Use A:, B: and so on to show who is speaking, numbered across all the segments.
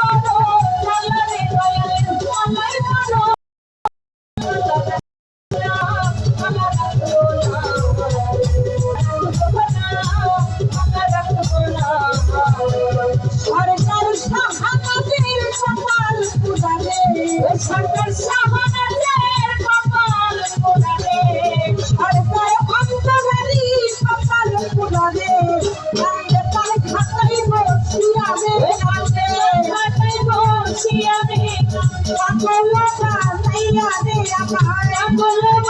A: Shut! পাগল বানাইয়া দে আমার পাগল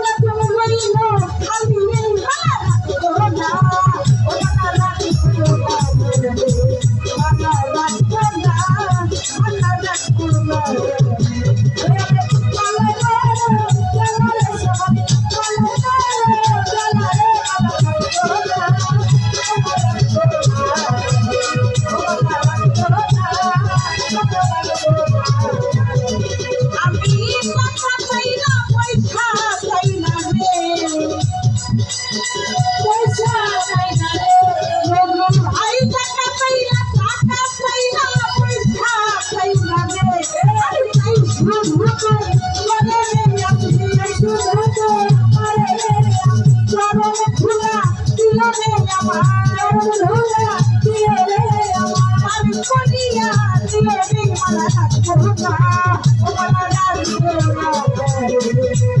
A: Thank you.